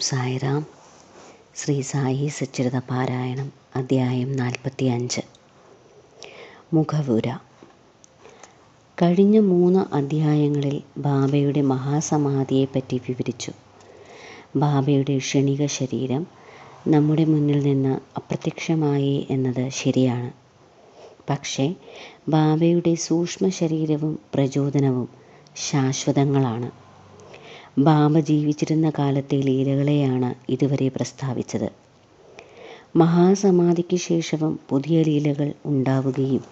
സായിറാം ശ്രീ സായി സച്ചിരിത പാരായണം അധ്യായം നാൽപ്പത്തി അഞ്ച് മുഖവുര. കഴിഞ്ഞ മൂന്ന് അധ്യായങ്ങളിൽ ബാബയുടെ മഹാസമാധിയെപ്പറ്റി വിവരിച്ചു. ബാബയുടെ ക്ഷണിക ശരീരം നമ്മുടെ മുന്നിൽ നിന്ന് അപ്രത്യക്ഷമായി എന്നത് ശരിയാണ്. പക്ഷേ ബാബയുടെ സൂക്ഷ്മ ശരീരവും പ്രചോദനവും ശാശ്വതങ്ങളാണ്. ബാബ ജീവിച്ചിരുന്ന കാലത്തെ ലീലകളെയാണ് ഇതുവരെ പ്രസ്താവിച്ചത്. മഹാസമാധിക്ക് ശേഷവും പുതിയ ലീലകൾ ഉണ്ടാവുകയും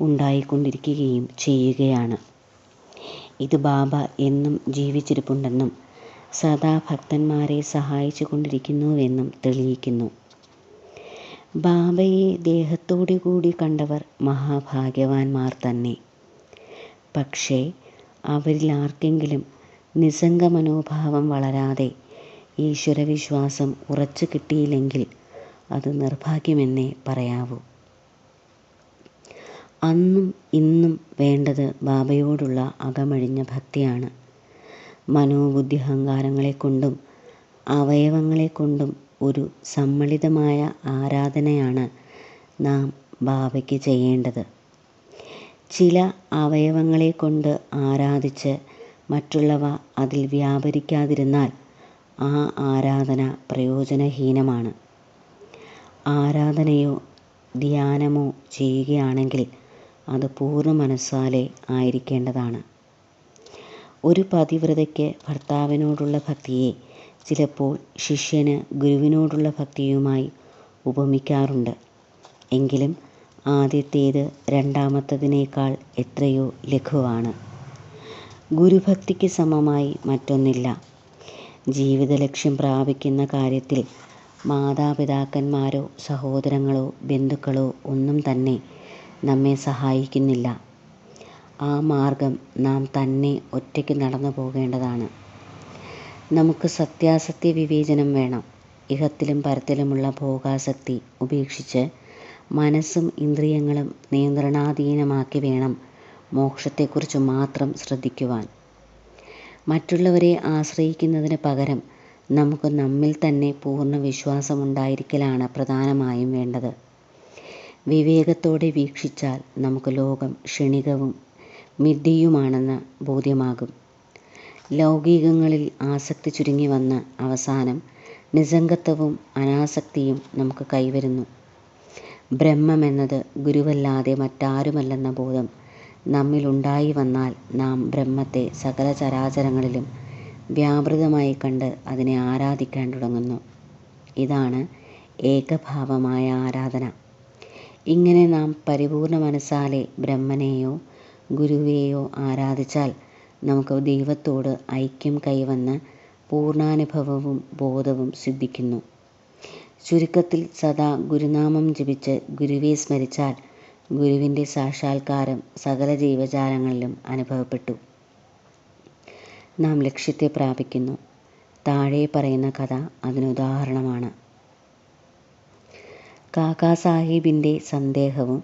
ഉണ്ടായിക്കൊണ്ടിരിക്കുകയും ചെയ്യുകയാണ്. ഇത് ബാബ എന്നും ജീവിച്ചിരിപ്പുണ്ടെന്നും സദാ ഭക്തന്മാരെ സഹായിച്ചു കൊണ്ടിരിക്കുന്നുവെന്നും തെളിയിക്കുന്നു. ബാബയെ ദേഹത്തോടു കൂടി കണ്ടവർ മഹാഭാഗ്യവാന്മാർ തന്നെ. പക്ഷേ അവരിൽ ആർക്കെങ്കിലും നിസ്സംഗ മനോഭാവം വളരാതെ ഈശ്വരവിശ്വാസം ഉറച്ചു കിട്ടിയില്ലെങ്കിൽ അത് നിർഭാഗ്യമെന്നേ പറയാവൂ. അന്നും ഇന്നും വേണ്ടത് ബാബയോടുള്ള അകമഴിഞ്ഞ ഭക്തിയാണ്. മനോബുദ്ധി അഹങ്കാരങ്ങളെ കൊണ്ടും അവയവങ്ങളെ കൊണ്ടും ഒരു സമ്മളിതമായ ആരാധനയാണ് നാം ബാബയ്ക്ക് ചെയ്യേണ്ടത്. ചില അവയവങ്ങളെ കൊണ്ട് ആരാധിച്ച് മറ്റുള്ളവ അതിൽ വ്യാപരിക്കാതിരുന്നാൽ ആ ആരാധന പ്രയോജനഹീനമാണ്. ആരാധനയോ ധ്യാനമോ ചെയ്യുകയാണെങ്കിൽ അത് പൂർണ മനസ്സാലെ ആയിരിക്കേണ്ടതാണ്. ഒരു പതിവ്രതയ്ക്ക് ഭർത്താവിനോടുള്ള ഭക്തിയെ ചിലപ്പോൾ ശിഷ്യന് ഗുരുവിനോടുള്ള ഭക്തിയുമായി ഉപമിക്കാറുണ്ട്. എങ്കിലും ആദ്യത്തേത് രണ്ടാമത്തതിനേക്കാൾ എത്രയോ ലഘുവാണ്. ഗുരുഭക്തിക്ക് സമമായി മറ്റൊന്നില്ല. ജീവിത ലക്ഷ്യം പ്രാപിക്കുന്ന കാര്യത്തിൽ മാതാപിതാക്കന്മാരോ സഹോദരങ്ങളോ ബന്ധുക്കളോ ഒന്നും തന്നെ നമ്മെ സഹായിക്കുന്നില്ല. ആ മാർഗം നാം തന്നെ ഒറ്റയ്ക്ക് നടന്നു പോകേണ്ടതാണ്. നമുക്ക് സത്യാസത്യ വിവേചനം വേണം. ഇഹത്തിലും പരത്തിലുമുള്ള ഭോഗാസക്തി ഉപേക്ഷിച്ച് മനസ്സും ഇന്ദ്രിയങ്ങളും നിയന്ത്രണാധീനമാക്കി വേണം മോക്ഷത്തെക്കുറിച്ച് മാത്രം ശ്രദ്ധിക്കുവാൻ. മറ്റുള്ളവരെ ആശ്രയിക്കുന്നതിന് പകരം നമുക്ക് നമ്മിൽ തന്നെ പൂർണ വിശ്വാസമുണ്ടായിരിക്കലാണ് പ്രധാനമായും വേണ്ടത്. വിവേകത്തോടെ വീക്ഷിച്ചാൽ നമുക്ക് ലോകം ക്ഷണികവും മിഥ്യയുമാണെന്ന് ബോധ്യമാകും. ലൗകികങ്ങളിൽ ആസക്തി ചുരുങ്ങി വന്ന അവസാനം നിസംഗത്വവും അനാസക്തിയും നമുക്ക് കൈവരുന്നു. ബ്രഹ്മമെന്നത് ഗുരുവല്ലാതെ മറ്റാരുമല്ലെന്ന ബോധം നമ്മിലുണ്ടായി വന്നാൽ നാം ബ്രഹ്മത്തെ സകല ചരാചരങ്ങളിലും വ്യാപൃതമായി കണ്ട് അതിനെ ആരാധിക്കാൻ തുടങ്ങുന്നു. ഇതാണ് ഏകഭാവമായ ആരാധന. ഇങ്ങനെ നാം പരിപൂർണ മനസ്സാലെ ബ്രഹ്മനെയോ ഗുരുവേയോ ആരാധിച്ചാൽ നമുക്ക് ദൈവത്തോട് ഐക്യം കൈവന്ന് പൂർണാനുഭവവും ബോധവും സിദ്ധിക്കുന്നു. ചുരുക്കത്തിൽ സദാ ഗുരുനാമം ജപിച്ച് ഗുരുവെ സ്മരിച്ചാൽ ഗുരുവിന്റെ സാക്ഷാത്കാരം സകല ജീവജാലങ്ങളിലും അനുഭവപ്പെട്ടു. നാം ലക്ഷ്യത്തെ പ്രാപിക്കുന്നു. താഴെ പറയുന്ന കഥ അതിനുദാഹരണമാണ് കാക്കാ സാഹിബിന്റെ സന്ദേഹവും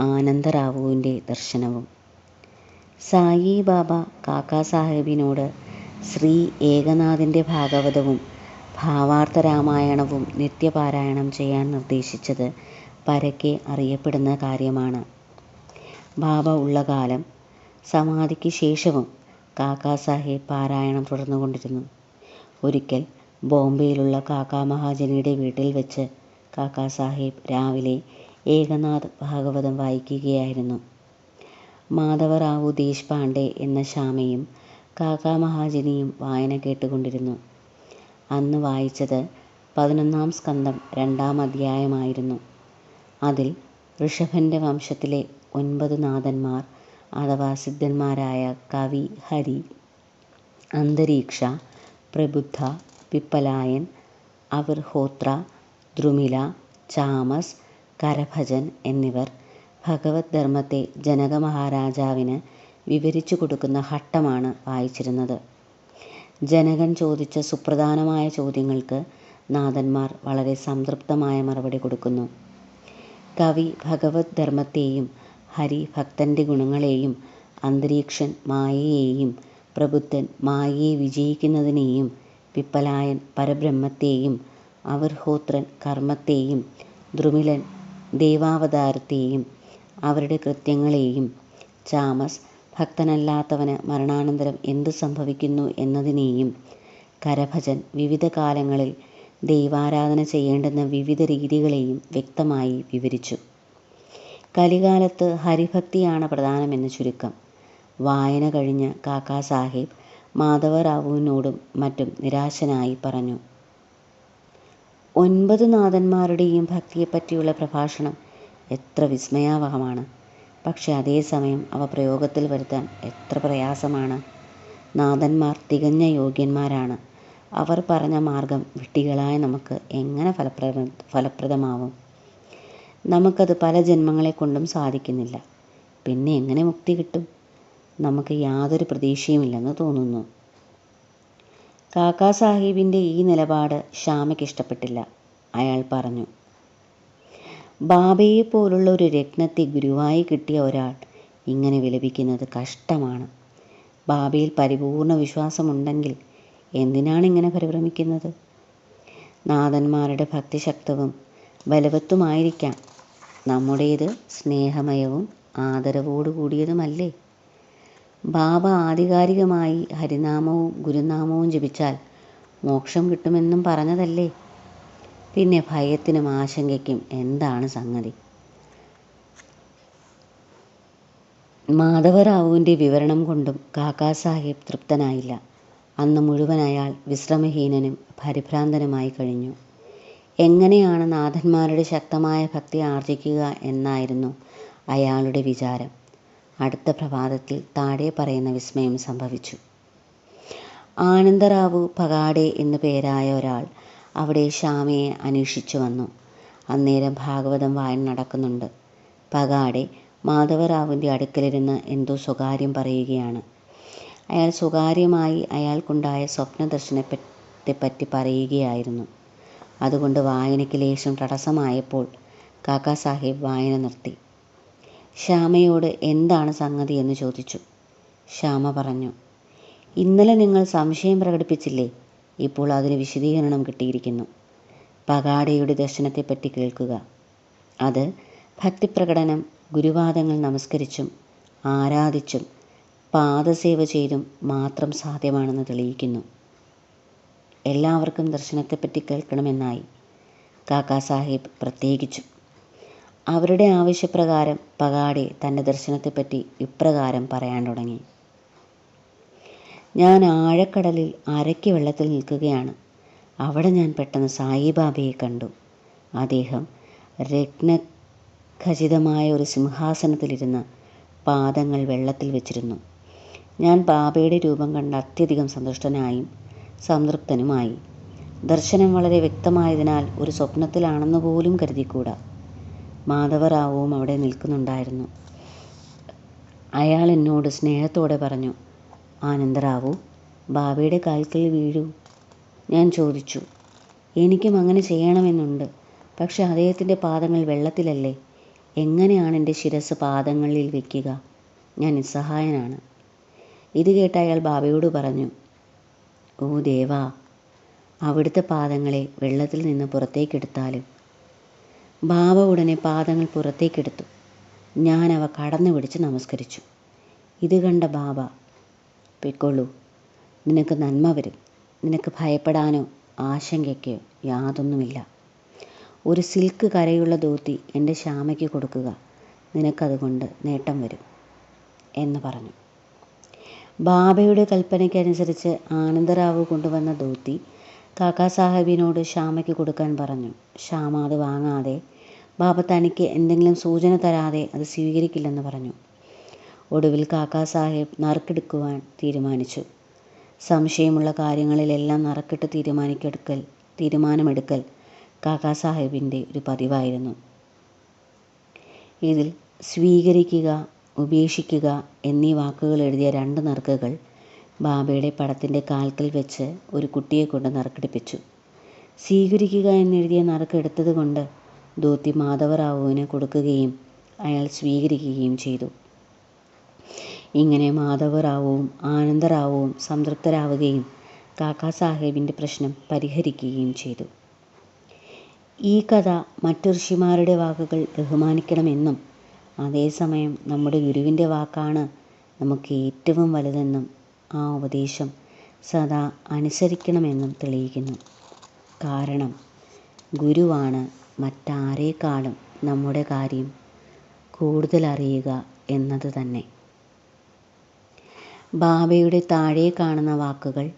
ആനന്ദറാവുവിന്റെ ദർശനവും. സായി ബാബ കാക്കാ സാഹിബിനോട് ശ്രീ ഏകനാഥിന്റെ ഭാഗവതവും ഭാവാർത്ഥ രാമായണവും നിത്യപാരായണം ചെയ്യാൻ നിർദ്ദേശിച്ചത് പരക്കെ അറിയപ്പെടുന്ന കാര്യമാണ്. ബാബ ഉള്ള കാലം സമാധിക്ക് ശേഷവും കാക്കാ സാഹിബ് പാരായണം തുടർന്നുകൊണ്ടിരുന്നു ഒരിക്കൽ ബോംബെയിലുള്ള കാക്കാ മഹാജനിയുടെ വീട്ടിൽ വെച്ച് കാക്കാ സാഹിബ് രാവിലെ ഏകനാഥ് ഭാഗവതം വായിക്കുകയായിരുന്നു. മാധവറാവു ദേശ്പാണ്ഡെ എന്ന ശ്യാമയും കാക്കാ മഹാജനിയും വായന കേട്ടുകൊണ്ടിരുന്നു. അന്ന് വായിച്ചത് പതിനൊന്നാം സ്കന്ധം രണ്ടാം അധ്യായമായിരുന്നു. അതിൽ ഋഷഭന്റെ വംശത്തിലെ ഒൻപത് നാഥന്മാർ അഥവാ സിദ്ധന്മാരായ കവി ഹരി അന്തരീക്ഷ പ്രബുദ്ധ പിപ്പലായൻ അവിർഹോത്ര ദ്രുമില ചാമസ് കരഭജൻ എന്നിവർ ഭഗവത് ധർമ്മത്തെ ജനക മഹാരാജാവിന് വിവരിച്ചു കൊടുക്കുന്ന ഘട്ടമാണ് വായിച്ചിരുന്നത്. ജനകൻ ചോദിച്ച സുപ്രധാനമായ ചോദ്യങ്ങൾക്ക് നാഥന്മാർ വളരെ സംതൃപ്തമായ മറുപടി കൊടുക്കുന്നു. കവി ഭഗവത് ധർമ്മത്തെയും ഹരി ഭക്തന്റെ ഗുണങ്ങളെയും അന്തരീക്ഷൻ മായയെയും പ്രബുദ്ധൻ മായയെ വിജയിക്കുന്നതിനെയും പിപ്പലായൻ പരബ്രഹ്മത്തെയും അവർഹോത്രൻ കർമ്മത്തെയും ദ്രുമിലൻ ദേവാവതാരത്തെയും അവരുടെ കൃത്യങ്ങളെയും ചാമസ് ഭക്തനല്ലാത്തവന് മരണാനന്തരം എന്തു സംഭവിക്കുന്നു എന്നതിനെയും കരഭജൻ വിവിധ കാലങ്ങളിൽ ദൈവാരാധന ചെയ്യേണ്ടുന്ന വിവിധ രീതികളെയും വ്യക്തമായി വിവരിച്ചു. കലികാലത്ത് ഹരിഭക്തിയാണ് പ്രധാനമെന്ന് ചുരുക്കം. വായന കഴിഞ്ഞ കാക്കാ സാഹിബ് മാധവറാവുവിനോടും മറ്റും നിരാശനായി പറഞ്ഞു. ഒൻപത് നാഥന്മാരുടെയും ഭക്തിയെപ്പറ്റിയുള്ള പ്രഭാഷണം എത്ര വിസ്മയാവഹമാണ്. പക്ഷെ അതേസമയം അവ പ്രയോഗത്തിൽ വരുത്താൻ എത്ര പ്രയാസമാണ്. നാഥന്മാർ തികഞ്ഞ യോഗ്യന്മാരാണ്. അവർ പറഞ്ഞ മാർഗം വിട്ടികളായ നമുക്ക് എങ്ങനെ ഫലപ്രദ ഫലപ്രദമാവും? നമുക്കത് പല ജന്മങ്ങളെ കൊണ്ടും സാധിക്കുന്നില്ല. പിന്നെ എങ്ങനെ മുക്തി കിട്ടും? നമുക്ക് യാതൊരു പ്രതീക്ഷയുമില്ലെന്ന് തോന്നുന്നു. കാക്കാ സാഹിബിന്റെ ഈ നിലപാട് ശ്യാമയ്ക്ക് ഇഷ്ടപ്പെട്ടില്ല. അയാൾ പറഞ്ഞു ബാബയെ പോലുള്ള ഒരു രത്നത്തെ ഗുരുവായി കിട്ടിയ ഒരാൾ ഇങ്ങനെ വിലപിക്കുന്നത് കഷ്ടമാണ്. ബാബയിൽ പരിപൂർണ വിശ്വാസമുണ്ടെങ്കിൽ എന്തിനാണ് ഇങ്ങനെ പരിഭ്രമിക്കുന്നത്? നാഥന്മാരുടെ ഭക്തിശക്തവും ബലവത്തുമായിരിക്കാം. നമ്മുടേത് സ്നേഹമയവും ആദരവോടു കൂടിയതുമല്ലേ ബാബ ആധികാരികമായി ഹരിനാമവും ഗുരുനാമവും ജപിച്ചാൽ മോക്ഷം കിട്ടുമെന്നും പറഞ്ഞതല്ലേ? പിന്നെ ഭയത്തിനും ആശങ്കയ്ക്കും എന്താണ് സംഗതി? മാധവറാവുവിന്റെ വിവരണം കൊണ്ടും കാക്കാ സാഹിബ് തൃപ്തനായില്ല. അന്ന് മുഴുവൻ അയാൾ വിശ്രമഹീനനും പരിഭ്രാന്തനുമായി കഴിഞ്ഞു. എങ്ങനെയാണ് നാഥന്മാരുടെ ശക്തമായ ഭക്തി ആർജിക്കുക എന്നായിരുന്നു അയാളുടെ വിചാരം. അടുത്ത പ്രഭാതത്തിൽ താഴെ പറയുന്ന വിസ്മയം സംഭവിച്ചു. ആനന്ദറാവു പകാടെ എന്നു പേരായ ഒരാൾ അവിടെ ശ്യാമയെ അന്വേഷിച്ചു വന്നു. അന്നേരം ഭാഗവതം വായന നടക്കുന്നുണ്ട്. പകാടെ മാധവറാവുവിന്റെ അടുക്കലിരുന്ന് എന്തോ സ്വകാര്യം പറയുകയാണ്. അയാൾ സ്വകാര്യമായി അയാൾക്കുണ്ടായ സ്വപ്ന ദർശനത്തെപ്പറ്റി പറയുകയായിരുന്നു. അതുകൊണ്ട് വായനയ്ക്ക് ലേശം തടസ്സമായപ്പോൾ കാക്കാ സാഹിബ് വായന നിർത്തി. ശ്യാമയോട് എന്താണ് സംഗതി എന്ന് ചോദിച്ചു. ശ്യാമ പറഞ്ഞു ഇന്നലെ നിങ്ങൾ സംശയം പ്രകടിപ്പിച്ചില്ലേ? ഇപ്പോൾ അതിന് വിശദീകരണം കിട്ടിയിരിക്കുന്നു. പകാടയുടെ ദർശനത്തെപ്പറ്റി കേൾക്കുക. അത് ഭക്തിപ്രകടനം ഗുരുവാദങ്ങൾ നമസ്കരിച്ചും ആരാധിച്ചും പാദസേവ ചെയ്തും മാത്രം സാധ്യമാണെന്ന് തെളിയിക്കുന്നു. എല്ലാവർക്കും ദർശനത്തെപ്പറ്റി കേൾക്കണമെന്നായി കാക്കാ സാഹിബ് പ്രത്യേകിച്ചു. അവരുടെ ആവശ്യപ്രകാരം പകാടെ തന്റെ ദർശനത്തെപ്പറ്റി ഇപ്രകാരം പറയാൻ തുടങ്ങി. ഞാൻ ആഴക്കടലിൽ അരക്കി വെള്ളത്തിൽ നിൽക്കുകയാണ്. അവിടെ ഞാൻ പെട്ടെന്ന് സായിബാബയെ കണ്ടു. അദ്ദേഹം രത്നഖചിതമായ ഒരു സിംഹാസനത്തിലിരുന്ന് പാദങ്ങൾ വെള്ളത്തിൽ വെച്ചിരുന്നു. ഞാൻ ബാബയുടെ രൂപം കണ്ട് അത്യധികം സന്തുഷ്ടനായും സംതൃപ്തനുമായി. ദർശനം വളരെ വ്യക്തമായതിനാൽ ഒരു സ്വപ്നത്തിലാണെന്ന് പോലും കരുതിക്കൂടാ. മാധവറാവുവും അവിടെ നിൽക്കുന്നുണ്ടായിരുന്നു. അയാൾ എന്നോട് സ്നേഹത്തോടെ പറഞ്ഞു ആനന്ദറാവു ബാബയുടെ കാൽക്കൽ വീഴൂ. ഞാൻ ചോദിച്ചു എനിക്കും അങ്ങനെ ചെയ്യണമെന്നുണ്ട്. പക്ഷെ അദ്ദേഹത്തിന്റെ പാദങ്ങൾ വെള്ളത്തിലല്ലേ? എങ്ങനെയാണ് എന്റെ ശിരസ് പാദങ്ങളിൽ വയ്ക്കുക ഞാൻ നിസ്സഹായനാണ്. ഇത് കേട്ട അയാൾ ബാബയോട് പറഞ്ഞു ഓ ദേവാ അവിടുത്തെ പാദങ്ങളെ വെള്ളത്തിൽ നിന്ന് പുറത്തേക്കെടുത്താലും ബാബ ഉടനെ പാദങ്ങൾ പുറത്തേക്കെടുത്തു ഞാൻ അവ കടന്നു പിടിച്ച് നമസ്കരിച്ചു. ഇത് കണ്ട ബാബ പൊയ്ക്കൊള്ളൂ. നിനക്ക് നന്മ വരും. നിനക്ക് ഭയപ്പെടാനോ ആശങ്കയ്ക്കോ യാതൊന്നുമില്ല. ഒരു സിൽക്ക് കരയുള്ള ധോത്തി എന്റെ ശ്യാമയ്ക്ക് കൊടുക്കുക. നിനക്കതുകൊണ്ട് നേട്ടം വരും എന്ന് പറഞ്ഞു. ബാബയുടെ കൽപ്പനയ്ക്കനുസരിച്ച് ആനന്ദറാവു കൊണ്ടുവന്ന ധോത്തി കാക്കാ സാഹിബിനോട് ശ്യാമയ്ക്ക് കൊടുക്കാൻ പറഞ്ഞു. ശ്യാമ അത് വാങ്ങാതെ. ബാബ തനിക്ക് എന്തെങ്കിലും സൂചന തരാതെ അത് സ്വീകരിക്കില്ലെന്ന് പറഞ്ഞു. ഒടുവിൽ കാക്കാ സാഹിബ് നറുക്കെടുക്കുവാൻ തീരുമാനിച്ചു. സംശയമുള്ള കാര്യങ്ങളിലെല്ലാം നറുക്കിട്ട് തീരുമാനിക്കെടുക്കൽ തീരുമാനമെടുക്കൽ കാക്കാ സാഹിബിന്റെ ഒരു പതിവായിരുന്നു. ഇതിൽ സ്വീകരിക്കുക ഉപേക്ഷിക്കുക എന്നീ വാക്കുകൾ എഴുതിയ രണ്ട് നറുക്കുകൾ ബാബയുടെ പടത്തിന്റെ കാൽക്കൽ വെച്ച് ഒരു കുട്ടിയെ കൊണ്ട് നറുക്കെടുപ്പിച്ചു. സ്വീകരിക്കുക എന്നെഴുതിയ നറുക്ക് എടുത്തത് കൊണ്ട് ധോത്തി മാധവറാവുവിന് കൊടുക്കുകയും അയാൾ സ്വീകരിക്കുകയും ചെയ്തു. ഇങ്ങനെ മാധവറാവുവും ആനന്ദറാവുവും സംതൃപ്തരാവുകയും കാക്കാ സാഹേബിന്റെ പ്രശ്നം പരിഹരിക്കുകയും ചെയ്തു. ഈ കഥ മറ്റു ഋഷിമാരുടെ വാക്കുകൾ ബഹുമാനിക്കണമെന്നും അതേസമയം നമ്മുടെ ഗുരുവിന്റെ വാക്കാണ് നമുക്ക് ഏറ്റവും വലുതെന്നും ആ ഉപദേശം സദാ അനുസരിക്കണമെന്നും തെളിയിക്കുന്നു. കാരണം ഗുരുവാണ് മറ്റാരേക്കാളും നമ്മുടെ കാര്യം കൂടുതൽ അറിയുക എന്നത് തന്നെ. ബാബയുടെ താഴെ കാണുന്ന വാക്കുകൾ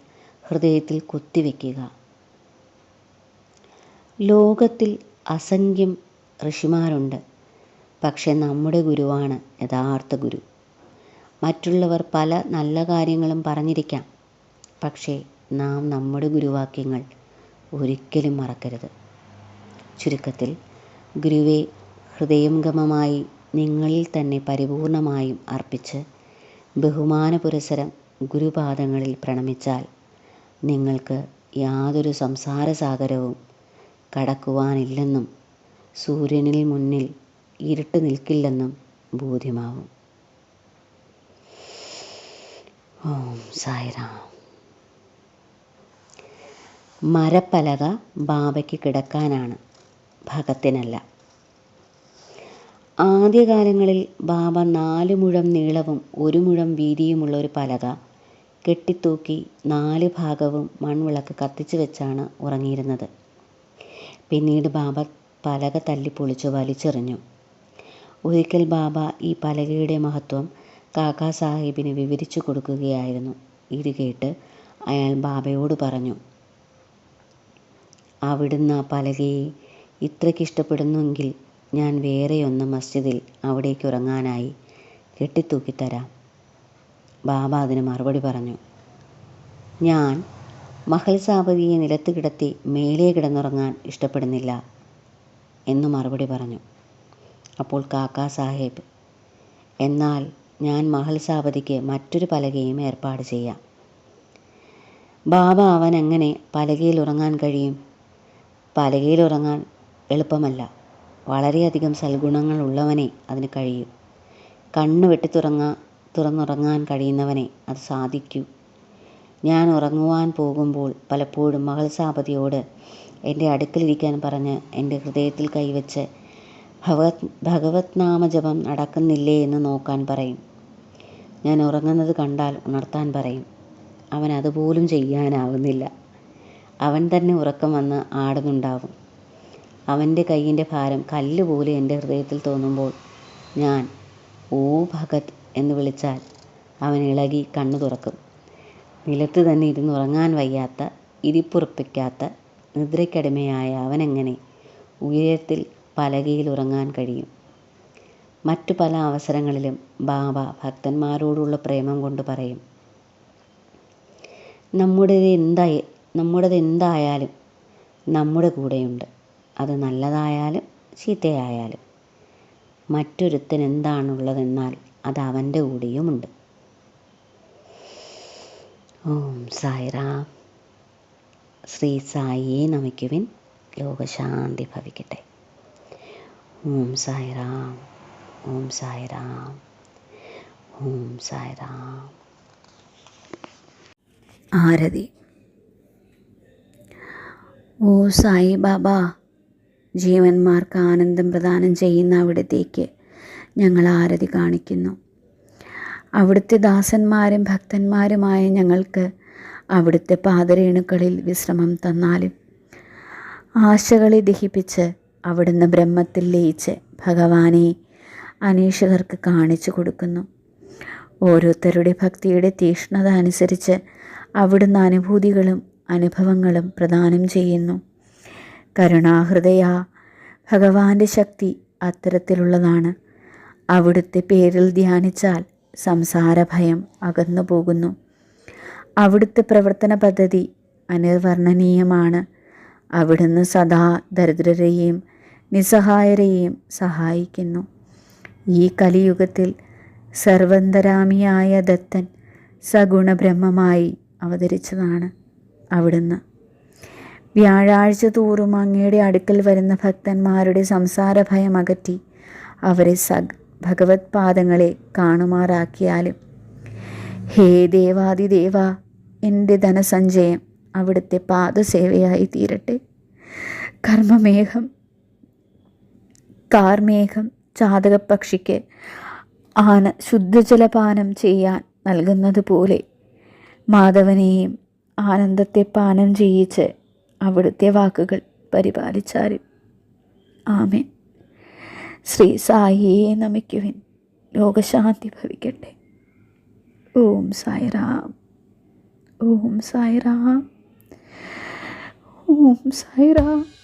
ഹൃദയത്തിൽ കുത്തിവെക്കുക. ലോകത്തിൽ അസംഖ്യം ഋഷിമാരുണ്ട്. പക്ഷെ നമ്മുടെ ഗുരുവാണ് യഥാർത്ഥ ഗുരു. മറ്റുള്ളവർ പല നല്ല കാര്യങ്ങളും പറഞ്ഞിരിക്കാം. പക്ഷേ നാം നമ്മുടെ ഗുരുവാക്യങ്ങൾ ഒരിക്കലും മറക്കരുത്. ചുരുക്കത്തിൽ ഗുരുവെ ഹൃദയംഗമമായി നിങ്ങളിൽ തന്നെ പരിപൂർണമായും അർപ്പിച്ച് ബഹുമാന പുരസരം ഗുരുപാദങ്ങളിൽ പ്രണമിച്ചാൽ നിങ്ങൾക്ക് യാതൊരു സംസാരസാഗരവും കടക്കുവാനില്ലെന്നും സൂര്യനിൽ മുന്നിൽ ഇരുട്ട് നിൽക്കില്ലെന്നും ബോധ്യമാവും. ഓം സായിറാം. മരപ്പലക ബാബയ്ക്ക് കിടക്കാനാണ് ഭഗത്തിനല്ല. ആദ്യകാലങ്ങളിൽ ബാബ നാല് മുഴം നീളവും ഒരു മുഴം വീതിയുമുള്ള ഒരു പലക കെട്ടിത്തൂക്കി നാല് ഭാഗവും മൺവിളക്ക് കത്തിച്ചു വെച്ചാണ് ഉറങ്ങിയിരുന്നത്. പിന്നീട് ബാബ പലക തല്ലിപ്പൊളിച്ച് വലിച്ചെറിഞ്ഞു. ഒരിക്കൽ ബാബ ഈ പലകയുടെ മഹത്വം കാക്കാ സാഹിബിന് വിവരിച്ചു കൊടുക്കുകയായിരുന്നു. ഇത് കേട്ട് അയാൾ ബാബയോട് പറഞ്ഞു അവിടുന്ന് ആ പലകയെ ഇത്രയ്ക്ക് ഇഷ്ടപ്പെടുന്നുവെങ്കിൽ ഞാൻ വേറെയൊന്ന് മസ്ജിദിൽ അവിടേക്ക് ഉറങ്ങാനായി കെട്ടിത്തൂക്കിത്തരാം ബാബ അതിന് മറുപടി പറഞ്ഞു ഞാൻ മഹൽ സാബതിയെ നിലത്ത് കിടത്തി മേലെ കിടന്നുറങ്ങാൻ ഇഷ്ടപ്പെടുന്നില്ല എന്ന് മറുപടി പറഞ്ഞു. അപ്പോൾ കാക്കാ സാഹേബ് എന്നാൽ ഞാൻ മഹൽ സാവതിക്ക് മറ്റൊരു പലകയും ഏർപ്പാട് ചെയ്യാം. ബാബ അവൻ എങ്ങനെ പലകയിൽ ഉറങ്ങാൻ കഴിയും? പലകയിൽ ഉറങ്ങാൻ എളുപ്പമല്ല. വളരെയധികം സൽഗുണങ്ങൾ ഉള്ളവനെ അതിന് കഴിയും. കണ്ണ് വെട്ടി തുറങ്ങാ തുറന്നുറങ്ങാൻ കഴിയുന്നവനെ അത് സാധിക്കൂ. ഞാൻ ഉറങ്ങുവാൻ പോകുമ്പോൾ പലപ്പോഴും മകൾ സാപതിയോട് എന്റെ അടുക്കലിരിക്കാൻ പറഞ്ഞ് എന്റെ ഹൃദയത്തിൽ കൈവച്ച് ഭഗവത് ഭഗവത് നാമജപം നടക്കുന്നില്ലേ എന്ന് നോക്കാൻ പറയും. ഞാൻ ഉറങ്ങുന്നത് കണ്ടാൽ ഉണർത്താൻ പറയും. അവൻ അതുപോലും ചെയ്യാനാവുന്നില്ല. അവൻ തന്നെ ഉറക്കം വന്ന് ആടുന്നുണ്ടാവും. അവന്റെ കയ്യിന്റെ ഭാരം കല്ല് പോലെ എന്റെ ഹൃദയത്തിൽ തോന്നുമ്പോൾ ഞാൻ ഓ ഭഗത് എന്ന് വിളിച്ചാൽ അവൻ ഇളകി കണ്ണു തുറക്കും. നിലത്ത് തന്നെ ഇരുന്ന് ഉറങ്ങാൻ വയ്യാത്ത ഇരിപ്പുറപ്പിക്കാത്ത നിദ്രയ്ക്കടിമയായ അവനെങ്ങനെ ഉയരത്തിൽ പലകയിൽ ഉറങ്ങാൻ കഴിയും. മറ്റു പല അവസരങ്ങളിലും ബാബ ഭക്തന്മാരോടുള്ള പ്രേമം കൊണ്ട് പറയും. നമ്മുടേത് എന്തായി നമ്മുടേത് എന്തായാലും നമ്മുടെ കൂടെയുണ്ട്. അത് നല്ലതായാലും ചീത്തയായാലും മറ്റൊരുത്തൻ എന്താണുള്ളതെന്നാൽ അത് അവന്റെ കൂടെയുമുണ്ട്. ഓം സായിറാം ശ്രീ സായിയെ നമിക്കുവിൻ. ലോകശാന്തി ഭവിക്കട്ടെ. ഓം സായിറാം ഓം സായിറാം ഓം സായിറാം. ആരതി. ഓ സായി ബാബ ജീവന്മാർക്ക് ആനന്ദം പ്രദാനം ചെയ്യുന്ന അവിടത്തേക്ക് ഞങ്ങൾ ആരതി കാണിക്കുന്നു. അവിടുത്തെ ദാസന്മാരും ഭക്തന്മാരുമായ ഞങ്ങൾക്ക് അവിടുത്തെ പാതരേണുക്കളിൽ വിശ്രമം തന്നാലും ആശകളെ ദഹിപ്പിച്ച് അവിടുന്ന് ബ്രഹ്മത്തിൽ ലയിച്ച് ഭഗവാനെ അനേഷകർക്ക് കാണിച്ചു കൊടുക്കുന്നു. ഓരോരുത്തരുടെ ഭക്തിയുടെ തീഷ്ണത അനുസരിച്ച് അവിടുന്ന് അനുഭൂതികളും അനുഭവങ്ങളും പ്രദാനം ചെയ്യുന്നു. കരുണാഹൃദയ ഭഗവാന്റെ ശക്തി അത്തരത്തിലുള്ളതാണ്. അവിടുത്തെ പേരിൽ ധ്യാനിച്ചാൽ സംസാരഭയം അകന്നു പോകുന്നു. അവിടുത്തെ പ്രവർത്തന പദ്ധതി അനിർവർണനീയമാണ്. അവിടുന്ന് സദാ ദരിദ്രരെയും നിസ്സഹായരെയും സഹായിക്കുന്നു. ഈ കലിയുഗത്തിൽ സർവന്തരാമിയായ ദത്തൻ സഗുണബ്രഹ്മമായി അവതരിച്ചതാണ് അവിടുന്ന്. വ്യാഴാഴ്ച തോറും അങ്ങയുടെ അടുക്കൽ വരുന്ന ഭക്തന്മാരുടെ സംസാര ഭയം അകറ്റി അവരെ സഗ് ഭഗവത് പാദങ്ങളെ കാണുമാറാക്കിയാലും ഹേ ദേവാദിദേവ എന്റെ ധനസഞ്ചയം അവിടുത്തെ പാദസേവയായി തീരട്ടെ. കർമ്മമേഘം കാർമേഘം ചാതകപ്പക്ഷിക്ക് ആന ശുദ്ധജലപാനം ചെയ്യാൻ നൽകുന്നത് പോലെ മാധവനെയും ആനന്ദത്തെ പാനം ചെയ്യിച്ച് അവിടുത്തെ വാക്കുകൾ പരിപാലിച്ചാലും. ആമേൻ. ശ്രീ സായിയെ നമിക്കുവിൻ. ലോകശാന്തി ഭവിക്കട്ടെ. ഓം സായിറാം. ഓം സായിറാം. ഓം സായിറാം.